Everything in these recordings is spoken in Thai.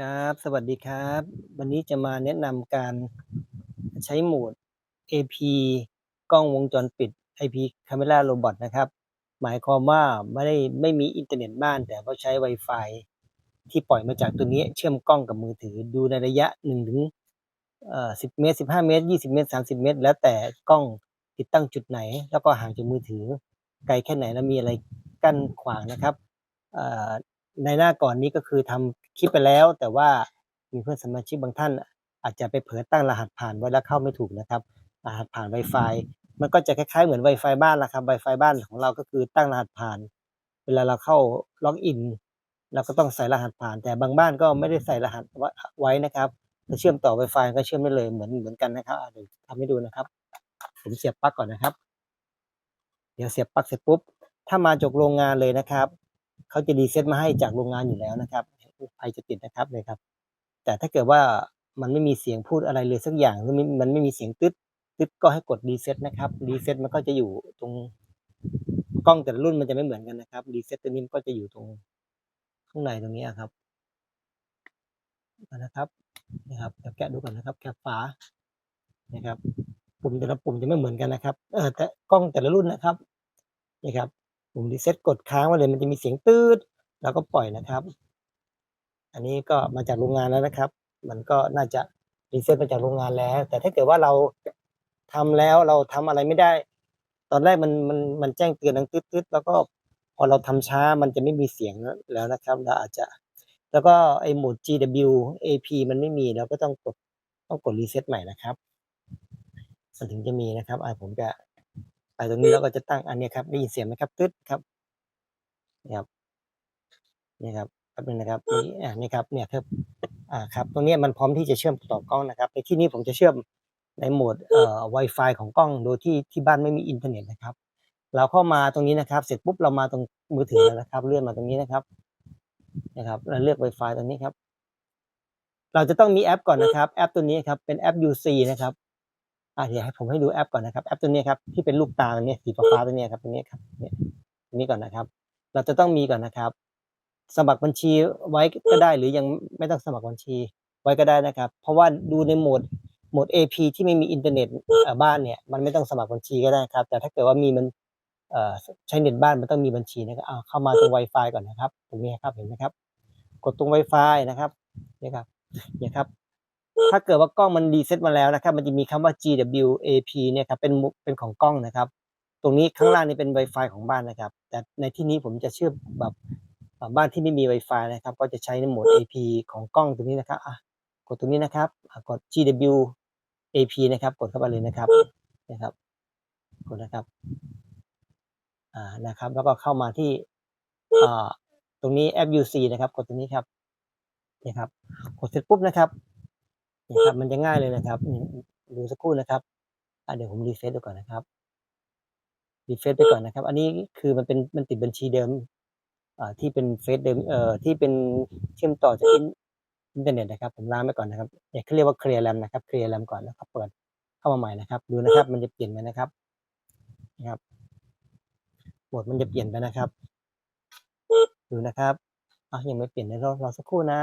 ครับสวัสดีครับ วันนี้จะมาแนะนำการใช้โหมด AP กล้องวงจรปิด IP Camera Robot นะครับ หมายความว่าไม่ได้ไม่มีอินเทอร์เน็ตบ้าน แต่ว่าใช้ Wi-Fi ที่ปล่อยมาจากตัวนี้เชื่อมกล้องกับมือถือดูในระยะ1ถึง10 เมตร 15 เมตร 20 เมตร 30 เมตร แล้วแต่กล้องติดตั้งจุดไหน แล้วก็ห่างจากมือถือ ไกลแค่ไหนแล้วมีอะไรกั้นขวางนะครับ ในหน้าก่อนนี้ก็คือทำคลิปไปแล้ว แต่ว่ามีเพื่อนสมาชิกบางท่าน อาจจะไปเผลอตั้งรหัสผ่านไว้แล้วเข้าไม่ถูกนะครับรหัสผ่าน Wi-Fi มันก็จะคล้ายๆเหมือน Wi-Fi บ้านละครับ Wi-Fi บ้านของเราก็คือตั้งรหัสผ่าน เวลาเราเข้าล็อกอินเราก็ต้องใส่รหัสผ่าน แต่บางบ้านก็ไม่ได้ใส่รหัสไว้นะครับจะเชื่อมต่อ Wi-Fi ก็เชื่อมได้เลยเหมือนเหมือนกันนะครับเดี๋ยวทำให้ดูนะครับ ผมเสียบปลั๊กก่อนนะครับ เดี๋ยวเสียบปลั๊กเสร็จปุ๊บ ถ้ามาจากโรงงานเลยนะครับ เขาจะรีเซ็ตมาให้จากโรงงานอยู่แล้วนะครับไฟจะติดนะครับเลยครับ แต่ถ้าเกิดว่ามันไม่มีเสียงพูดอะไรเลยสักอย่างหรือมันไม่มีเสียงตึ๊ดตึ๊ดก็ให้กดรีเซ็ตนะครับรีเซ็ตมันก็จะอยู่ตรงกล้องแต่ละรุ่นมันจะไม่เหมือนกันนะครับรีเซ็ตตัวนี้มันก็จะอยู่ตรงข้างในตรงนี้ครับนะครับนะครับแกะดูก่อนนะครับ แกะฝานะครับปุ่มแต่ละปุ่มจะไม่เหมือนกันนะครับ เออแต่กล้องแต่ละรุ่นนะครับนี่ครับ ปุ่มรีเซ็ตกดค้างไว้เลยมันจะมีเสียงตืดแล้วก็ปล่อยนะครับ อันนี้ก็มาจากโรงงานแล้วนะครับ มันก็น่าจะรีเซ็ตมาจากโรงงานแล้ว แต่ถ้าเกิดว่าเราทำแล้วเราทำอะไรไม่ได้ ตอนแรกมันมันมันแจ้งเตือนดังตืดๆแล้วก็พอเราทำช้ามันจะไม่มีเสียงแล้วนะครับ เราอาจจะ แล้วก็ไอ้โหมด GW AP มันไม่มีเราก็ต้องกดต้องกดรีเซ็ตใหม่นะครับมันถึงจะมีนะครับอ่าผมจะ ไปตรงนี้แล้วก็จะตั้งอันนี้ครับได้ยินเสียงไหมครับตึ๊ดครับนี่ครับนี่ครับแป๊บนึงนะครับนี่อ่านี่ครับเนี่ยครับอ่าครับตรงนี้มันพร้อมที่จะเชื่อมต่อกล้องนะครับ ในที่นี้ผมจะเชื่อมในโหมดเอ่อ Wi-Fi ของกล้องโดยที่ที่บ้านไม่มีอินเทอร์เน็ตนะครับ เราเข้ามาตรงนี้นะครับ เสร็จปุ๊บเรามาตรงมือถือแล้วนะครับ เลื่อนมาตรงนี้นะครับนะครับเราเลือก Wi-Fi ตรงนี้ครับ เราจะต้องมีแอปก่อนนะครับ แอปตัวนี้ครับเป็นแอป UC นะครับ อ่าเดี๋ยวให้ผมให้ดูแอปก่อนนะครับแอปตัวนี้ครับที่เป็นลูกตาตัวนี้สีฟ้าตัวนี้ครับตัวนี้ครับเนี่ยตัวนี้ก่อนนะครับ เราจะต้องมีก่อนนะครับ สมัครบัญชีไว้ก็ได้หรือยังไม่ต้องสมัครบัญชีไว้ก็ได้นะครับ เพราะว่าดูในโหมดโหมด AP ที่ไม่มีอินเทอร์เน็ตบ้านเนี่ยมันไม่ต้องสมัครบัญชีก็ได้ครับ แต่ถ้าเกิดว่ามีมันเอ่อใช้เน็ตบ้านมันต้องมีบัญชีนะครับเอาเข้ามาตรง Wi-Fi ก่อนนะครับตรงนี้ครับเห็นไหมครับ กดตรง Wi-Fi นะครับนี่ครับเนี่ยครับ ถ้าเกิดว่ากล้องมันรีเซ็ตมาแล้วนะครับ มันจะมีคำว่า GWAP เนี่ยครับเป็นมุกเป็นของกล้องนะครับ ตรงนี้ข้างล่างนี่เป็น Wi-Fi ของบ้านนะครับ แต่ในที่นี้ผมจะเชื่อมแบบบ้านที่ไม่มี Wi-Fi นะครับ ก็จะใช้ในโหมด AP ของกล้องตรงนี้นะครับอะกดตรงนี้นะครับกด GWAP นะครับ กดเข้าไปเลยนะครับนะครับกดนะครับอ่านะครับ แล้วก็เข้ามาที่อ่าตรงนี้แอป UC นะครับ กดตรงนี้ครับนี่ครับกดเสร็จปุ๊บนะครับ นี่ครับมันจะง่ายเลยนะครับดูสักครู่นะครับเดี๋ยวผมรีเฟซดูก่อนนะครับรีเฟซไปก่อนนะครับ อันนี้คือมันเป็นมันติดบัญชีเดิมอที่เป็นเฟซเดิมเอ่อที่เป็นเชื่อมต่อจากอินเทอร์เน็ตนะครับ ผมล้างไปก่อนนะครับเนี่ยเขาเรียกว่าเคลียร์แรมนะครับเคลียร์แรมก่อนแล้วก็เปิดเข้ามาใหม่นะครับ ดูนะครับ มันจะเปลี่ยนไปนะครับนะครับโหมดมันจะเปลี่ยนไปนะครับ ดูนะครับอะยังไม่เปลี่ยนเดี๋ยวรอรอสักครู่นะ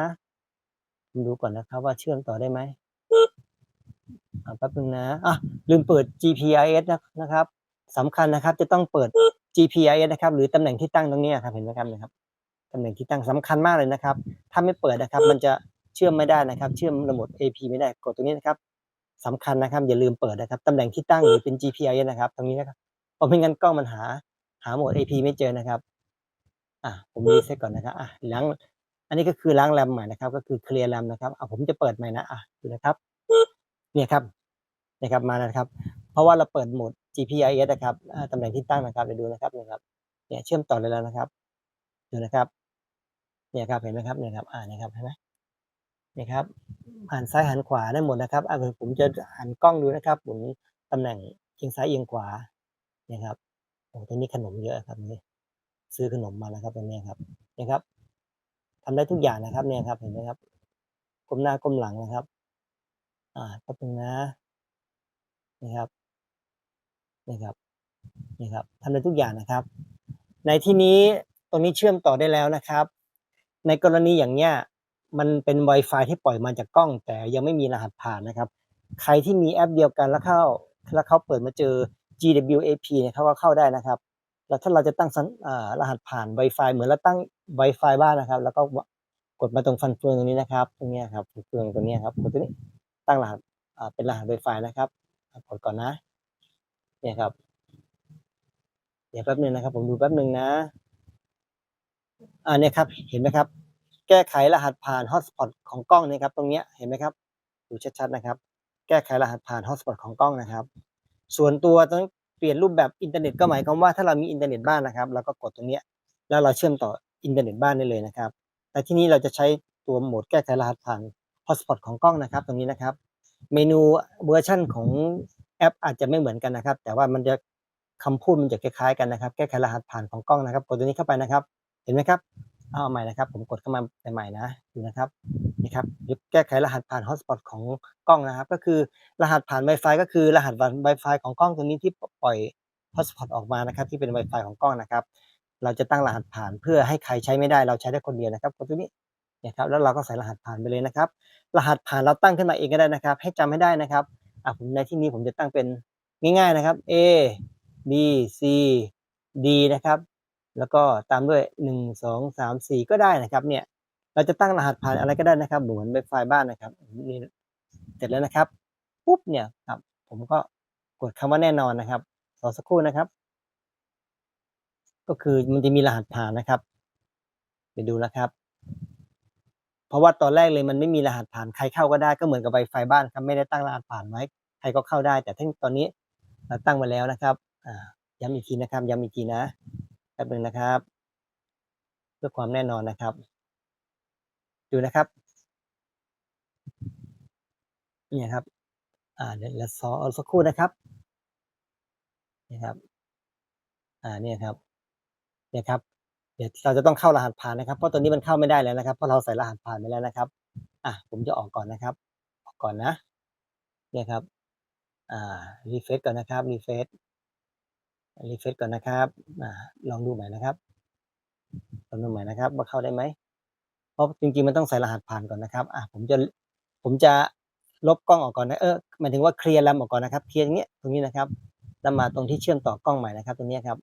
ดูก่อนนะครับว่าเชื่อมต่อได้ไหมแป๊บนึงนะอะลืมเปิด GPRS นะนะครับสำคัญนะครับ จะต้องเปิด GPRS นะครับ หรือตำแหน่งที่ตั้งตรงนี้ครับเห็นไหมครับนะครับตำแหน่งที่ตั้งสำคัญมากเลยนะครับ ถ้าไม่เปิดนะครับ มันจะเชื่อมไม่ได้นะครับ เชื่อมระบบ AP ไม่ได้กดตรงนี้นะครับสำคัญนะครับ อย่าลืมเปิดนะครับตำแหน่งที่ตั้งหรือเป็น GPRS นะครับ ตรงนี้นะครับเพราะไม่งั้นกล้องมันหา หาโหมด AP ไม่เจอนะครับ อะผมรีเซ็ตก่อนนะครับอะล้าง อันนี้ก็คือล้างแรมใหม่นะครับ ก็คือเคลียร์แรมนะครับเอะผมจะเปิดใหม่นะอะดูนะครับ เนี่ยครับเนี่ยครับมาแล้วนะครับ เพราะว่าเราเปิดโหมด GPIS นะครับตำแหน่งที่ตั้งนะครับเดี๋ยวดูนะครับเนี่ยครับเนี่ยเชื่อมต่อเลยแล้วนะครับดูนะครับ เนี่ยครับเห็นไหมครับเนี่ยครับอ่านี่ครับเห็นไหมเนี่ยครับหันซ้ายหันขวาได้หมดนะครับอ่าผมจะหันกล้องดูนะครับหมุนตำแหน่งเอียงซ้ายเอียงขวาเนี่ยครับโอ้ตรงนี้ขนมเยอะครับนี่ซื้อขนมมาแล้วครับตรงนี้ครับเนี่ยครับ ทำได้ทุกอย่างนะครับเนี่ยครับเห็นไหมครับก้มหน้าก้มหลังนะครับ อ่าแป๊บนึงนะนะครับนี่ครับนี่ครับทำได้ทุกอย่างนะครับ ในที่นี้ตรงนี้เชื่อมต่อได้แล้วนะครับ ในกรณีอย่างเนี้ยมันเป็น Wi-Fi ที่ปล่อยมาจากกล้อง แต่ยังไม่มีรหัสผ่านนะครับ ใครที่มีแอปเดียวกันแล้วเข้าแล้วเขาเปิดมาเจอ GWAP เนี่ยเขาก็เข้าได้นะครับ แล้วถ้าเราจะตั้งรหัสผ่าน Wi-Fi เหมือนเราตั้ง Wi-Fi บ้านนะครับ แล้วก็กดมาตรงฟันเฟืองตรงนี้นะครับ ตรงนี้ครับฟันเฟืองตรงนี้ครับกดตัวนี้ตั้งรหัสเป็นรหัส Wi-Fi นะครับกดก่อนนะเนี่ยครับเดี๋ยวแป๊บนึงนะครับ ผมดูแป๊บนึงนะอ่าเนี่ยครับ เห็นไหมครับ แก้ไขรหัสผ่าน Hotspot ของกล้องนี่ครับ ตรงเนี้ยเห็นไหมครับ ดูชัดๆนะครับ แก้ไขรหัสผ่าน Hotspot ของกล้องนะครับ ส่วนตัวต้อง เปลี่ยนรูปแบบอินเทอร์เน็ตก็หมายความว่าถ้าเรามีอินเทอร์เน็ตบ้านนะครับเราก็กดตรงนี้แล้วเราเชื่อมต่ออินเทอร์เน็ตบ้านได้เลยนะครับ แต่ที่นี้เราจะใช้ตัวโหมดแก้ไขรหัสผ่าน Hotspot ของกล้องนะครับ ตรงนี้นะครับ เมนูเวอร์ชันของแอปอาจจะไม่เหมือนกันนะครับ แต่ว่ามันจะคำพูดมันจะคล้ายๆกันนะครับ แก้ไขรหัสผ่านของกล้องนะครับ กดตัวนี้เข้าไปนะครับ เห็นไหมครับ เอาใหม่นะครับ ผมกดเข้ามาใหม่ๆนะดูนะครับนี่ครับแก้ไขรหัสผ่าน Hotspot ของกล้องนะครับ ก็คือรหัสผ่าน Wi-Fi ก็คือรหัส Wi-Fi ของกล้องตัวนี้ที่ปล่อย Hotspot ออกมานะครับ ที่เป็น Wi-Fi ของกล้องนะครับ เราจะตั้งรหัสผ่านเพื่อให้ใครใช้ไม่ได้เราใช้ได้คนเดียวนะครับกดตัวนี้นี่ครับแล้วเราก็ใส่รหัสผ่านไปเลยนะครับ รหัสผ่านเราตั้งขึ้นมาเองก็ได้นะครับ ให้จำให้ได้นะครับอะผมในที่นี้ผมจะตั้งเป็นง่ายๆนะครับ A B C D นะครับ แล้วก็ตามด้วยหนึ่งสองสามสี่ก็ได้นะครับ เนี่ย เราจะตั้งรหัสผ่านอะไรก็ได้นะครับ เหมือนไวไฟบ้านนะครับ นี่เสร็จแล้วนะครับ ปุ๊บเนี่ยครับ ผมก็กดคำว่าแน่นอนนะครับรอสักครู่นะครับ ก็คือมันจะมีรหัสผ่านนะครับไปดูนะครับ เพราะว่าตอนแรกเลยมันไม่มีรหัสผ่านใครเข้าก็ได้ก็เหมือนกับ Wi-Fi บ้านครับไม่ได้ตั้งรหัสผ่านไว้ใครก็เข้าได้ แต่ทั้งตอนนี้เราตั้งไว้แล้วนะครับอ่าย้ำอีกทีนะครับย้ำอีกทีนะแป๊บนึงนะครับ เพื่อความแน่นอนนะครับ ดูนะครับเนี่ยครับ อ่าเดี๋ยวเราซอเอาสักครู่นะครับนี่ครับ อ่าเนี่ยครับเนี่ยครับ เดี๋ยวเราจะต้องเข้ารหัสผ่านนะครับ เพราะตัวนี้มันเข้าไม่ได้แล้วนะครับ เพราะเราใส่รหัสผ่านไปแล้วนะครับ อะผมจะออกก่อนนะครับ ออกก่อนนะเนี่ยครับ อ่ารีเฟซก่อนนะครับรีเฟซ รีเฟซก่อนนะครับอลองดูใหม่นะครับ ลองดูใหม่นะครับ ว่าเข้าได้ไหม เพราะจริงๆมันต้องใส่รหัสผ่านก่อนนะครับ อะผมจะ ผมจะลบกล้องออกก่อนนะ เออหมายถึงว่าเคลียร์แรมออกก่อนนะครับ เคลียร์อย่างเงี้ยตรงนี้นะครับแล้วมาตรงที่เชื่อมต่อกล้องใหม่นะครับ ตรงนี้ครับ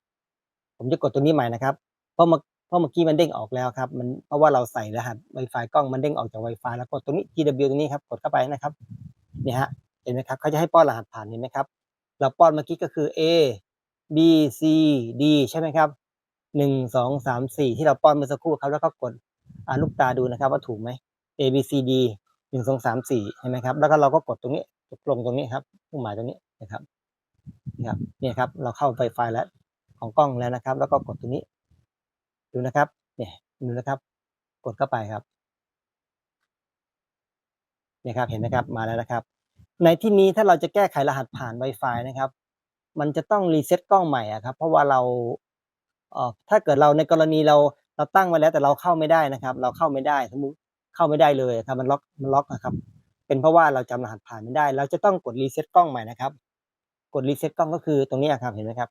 ผมจะกดตัวนี้ใหม่นะครับ เพราะเมื่อเพราะเมื่อกี้มันเด้งออกแล้วครับ มันเพราะว่าเราใส่รหัส Wi-Fi กล้องมันเด้งออกจาก Wi-Fi แล้วกดตรงนี้ GW ตรงนี้ครับ กดเข้าไปนะครับ เนี่ยฮะ เห็นไหมครับ เขาจะให้ป้อนรหัสผ่านเห็นไหมครับ เราป้อนเมื่อกี้ก็คือ A B C D ใช่ไหมครับหนึ่งสองสามสี่ที่เราป้อนเมื่อสักครู่ครับ แล้วก็กดอ่าลูกตาดูนะครับ ว่าถูกไหม A B C D หนึ่งสองสามสี่เห็นไหมครับ แล้วก็เราก็กดตรงนี้ลงตรงนี้ครับเครื่องหมายตรงนี้นะครับนะครับเนี่ยครับ เราเข้าไฟไฟแล้วของกล้องแล้วนะครับ แล้วก็กดตรงนี้ ดูนะครับ เนี่ยดูนะครับ กดเข้าไปครับเนี่ยครับเห็นไหมครับมาแล้วนะครับ ในที่นี้ถ้าเราจะแก้ไขรหัสผ่าน Wi-Fi นะครับ มันจะต้องรีเซ็ตกล้องใหม่อะครับ เพราะว่าเราเอ่อถ้าเกิดเราในกรณีเราเราตั้งไว้แล้วแต่เราเข้าไม่ได้นะครับ เราเข้าไม่ได้สมมติเข้าไม่ได้เลยครับ มันล็อกมันล็อกนะครับ เป็นเพราะว่าเราจำรหัสผ่านไม่ได้ เราจะต้องกดรีเซ็ตกล้องใหม่นะครับ กดรีเซ็ตกล้องก็คือตรงนี้ครับเห็นไหมครับ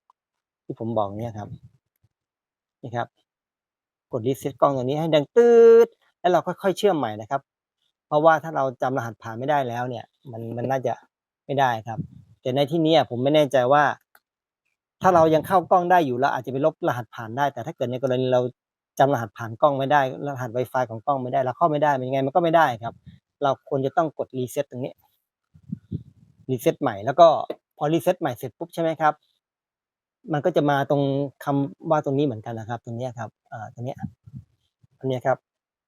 ที่ผมบอกเนี่ยครับนี่ครับ กดรีเซ็ตกล้องตรงนี้ให้ดังตืดแล้วเราค่อยๆเชื่อมใหม่นะครับ เพราะว่าถ้าเราจำรหัสผ่านไม่ได้แล้วเนี่ย มันมันน่าจะไม่ได้ครับ แต่ในที่นี้ผมไม่แน่ใจว่า ถ้าเรายังเข้ากล้องได้อยู่เราอาจจะไปลบรหัสผ่านได้ แต่ถ้าเกิดในกรณีเราจำรหัสผ่านกล้องไม่ได้ รหัส Wi-Fi ของกล้องไม่ได้เราเข้าไม่ได้มันยังไงมันก็ไม่ได้ครับ เราควรจะต้องกดรีเซ็ตตรงนี้รีเซ็ตใหม่แล้วก็พอรีเซ็ตใหม่เสร็จปุ๊บใช่ไหมครับ มันก็จะมาตรงคำว่าตรงนี้เหมือนกันนะครับ ตรงนี้ครับอ่าตรงนี้ตรงนี้ครับ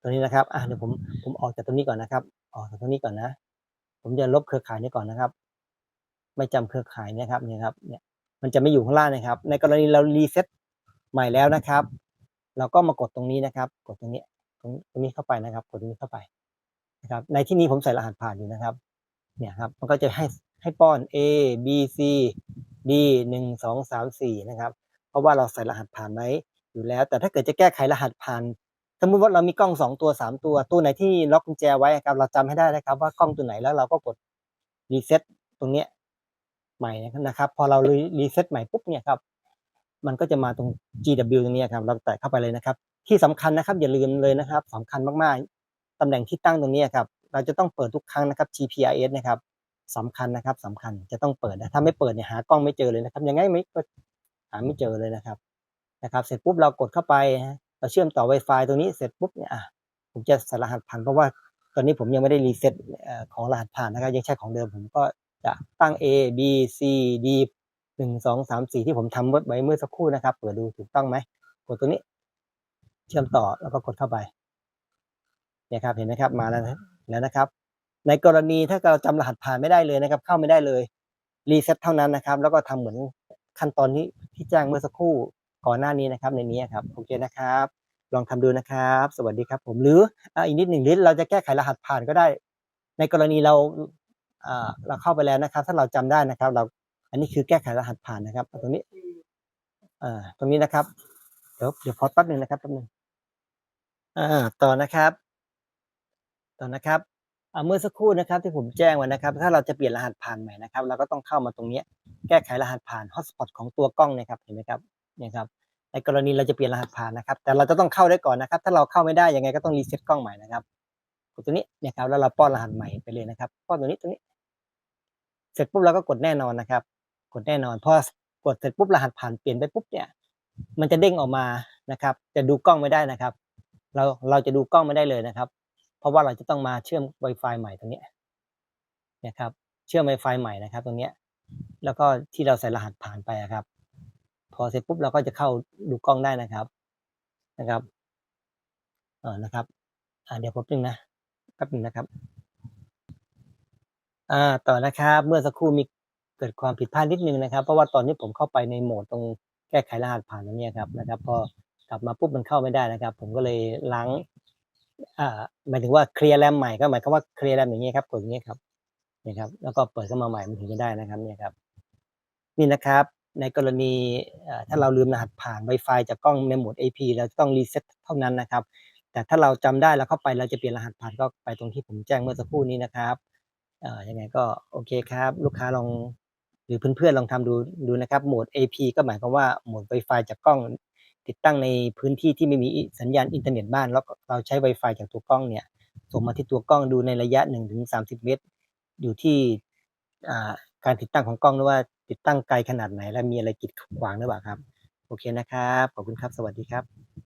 ตรงนี้นะครับอ่าเดี๋ยวผมผมออกจากตรงนี้ก่อนนะครับ ออกจากตรงนี้ก่อนนะ ผมจะลบเครือข่ายนี้ก่อนนะครับ ไม่จำเครือข่ายเนี่ยครับเนี่ยครับเนี่ยมันจะไม่อยู่ข้างล่างนะครับ ในกรณีเรารีเซ็ตใหม่แล้วนะครับ เราก็มากดตรงนี้นะครับ กดตรงนี้ตรงตรงนี้เข้าไปนะครับ กดตรงนี้เข้าไปนะครับ ในที่นี้ผมใส่รหัสผ่านอยู่นะครับ เนี่ยครับ มันก็จะให้ให้ป้อน A B C D หนึ่งสองสามสี่นะครับ เพราะว่าเราใส่รหัสผ่านไว้อยู่แล้ว แต่ถ้าเกิดจะแก้ไขรหัสผ่าน สมมติว่าเรามีกล้องสองตัวสามตัว ตัวไหนที่ล็อกกุญแจไว้ครับ เราจำให้ได้นะครับว่ากล้องตัวไหนแล้วเราก็กดรีเซ็ตตรงเนี้ย ใหม่นะครับ พอเรารีเซ็ตใหม่ปุ๊บเนี่ยครับ มันก็จะมาตรง GW ตรงนี้ครับ เราแตะเข้าไปเลยนะครับ ที่สำคัญนะครับ อย่าลืมเลยนะครับสำคัญมากๆตำแหน่งที่ตั้งตรงนี้ครับ เราจะต้องเปิดทุกครั้งนะครับ GPRS นะครับสำคัญนะครับสำคัญจะต้องเปิดนะถ้าไม่เปิดเนี่ยหากล้องไม่เจอเลยนะครับ ยังไงไม่ก็หาไม่เจอเลยนะครับ นะครับ เสร็จปุ๊บเรากดเข้าไปเราเชื่อมต่อ Wi-Fi ตรงนี้เสร็จปุ๊บเนี่ยผมจะใส่รหัสผ่านเพราะว่าตอนนี้ผมยังไม่ได้รีเซ็ตของรหัสผ่านนะครับ ยังใช้ของเดิมผมก็ จะตั้ง A B C D หนึ่งสองสามสี่ที่ผมทำไว้เมื่อสักครู่นะครับ เปิดดูถูกต้องไหมกดตัวนี้เชื่อมต่อแล้วก็กดเข้าไปเนี่ยครับเห็นไหมครับมาแล้วนะแล้วนะครับ ในกรณีถ้าเราจำรหัสผ่านไม่ได้เลยนะครับ เข้าไม่ได้เลยรีเซ็ตเท่านั้นนะครับ แล้วก็ทำเหมือนขั้นตอนที่ที่แจ้งเมื่อสักครู่ก่อนหน้านี้นะครับ ในนี้ครับโอเคนะครับ ลองทำดูนะครับ สวัสดีครับ ผมหรืออีกนิดหนึ่งนิดเราจะแก้ไขรหัสผ่านก็ได้ ในกรณีเรา เราเข้าไปแล้วนะครับ ถ้าเราจำได้นะครับ เราอันนี้คือแก้ไขรหัสผ่านนะครับตรงนี้อ่าตรงนี้นะครับ เดี๋ยวเดี๋ยวพอแป๊บหนึ่งนะครับแป๊บหนึ่งอ่าต่อนะครับต่อนะครับเมื่อสักครู่นะครับที่ผมแจ้งไว้นะครับ ถ้าเราจะเปลี่ยนรหัสผ่านใหม่นะครับ เราก็ต้องเข้ามาตรงนี้แก้ไขรหัสผ่าน hotspot ของตัวกล้องนะครับเห็นไหมครับเนี่ยครับในกรณีเราจะเปลี่ยนรหัสผ่านนะครับ แต่เราจะต้องเข้าได้ก่อนนะครับ ถ้าเราเข้าไม่ได้ยังไงก็ต้องรีเซ็ตกล้องใหม่นะครับกดตัวนี้เนี่ยครับแล้วเราป้อนรหัสใหม่ไปเลยนะครับป้อนตัวนี้ตัวนี้ สร็จปุ๊บเราก็กดแน่นอนนะครับ กดแน่นอนพอกดเสร็จปุ๊บรหัสผ่านเปลี่ยนไปปุ๊บเนี่ย มันจะเด้งออกมานะครับ จะดูกล้องไม่ได้นะครับ เราเราจะดูกล้องไม่ได้เลยนะครับ เพราะว่าเราจะต้องมาเชื่อม Wi-Fi ใหม่ตรงนี้นะครับ เชื่อม Wi-Fi ใหม่นะครับ ตรงนี้แล้วก็ที่เราใส่รหัสผ่านไปอะครับ พอเสร็จปุ๊บเราก็จะเข้าดูกล้องได้นะครับนะครับเออนะครับอ่าเดี๋ยวแป๊บนึงนะแป๊บนึงนะครับ อ่าต่อนะครับ เมื่อสักครู่มีเกิดความผิดพลาดนิดนึงนะครับ เพราะว่าตอนนี้ผมเข้าไปในโหมดตรงแก้ไขรหัสผ่านตรงนี้ครับนะครับพอกลับมาปุ๊บมันเข้าไม่ได้นะครับ ผมก็เลยล้างอ่าหมายถึงว่าเคลียร์แรมใหม่ก็หมายความว่าเคลียร์แรมอย่างเงี้ยครับกดอย่างเงี้ยครับนี่ครับ แล้วก็เปิดเข้ามาใหม่มันถึงจะได้นะครับเนี่ยครับ นี่นะครับ ในกรณีถ้าเราลืมรหัสผ่าน Wi-Fi จากกล้องในโหมด AP เราต้องรีเซ็ตเท่านั้นนะครับ แต่ถ้าเราจำได้แล้วเข้าไปเราจะเปลี่ยนรหัสผ่านก็ไปตรงที่ผมแจ้งเมื่อสักครู่นี้นะครับ อ่อยังไงก็โอเคครับ ลูกค้าลองหรือเพื่อนๆลองทำดูดูนะครับโหมด AP ก็หมายความว่าโหมด Wi-Fi จากกล้องติดตั้งในพื้นที่ที่ไม่มีสัญญาณอินเทอร์เน็ตบ้านแล้วเราใช้ Wi-Fi จากตัวกล้องเนี่ยส่งมาที่ตัวกล้องดูในระยะ1ถึง30 เมตร อยู่ที่การติดตั้งของกล้องด้วยว่าติดตั้งไกลขนาดไหน และมีอะไรกีดขวางหรือเปล่าครับ โอเคนะครับ ขอบคุณครับ สวัสดีครับ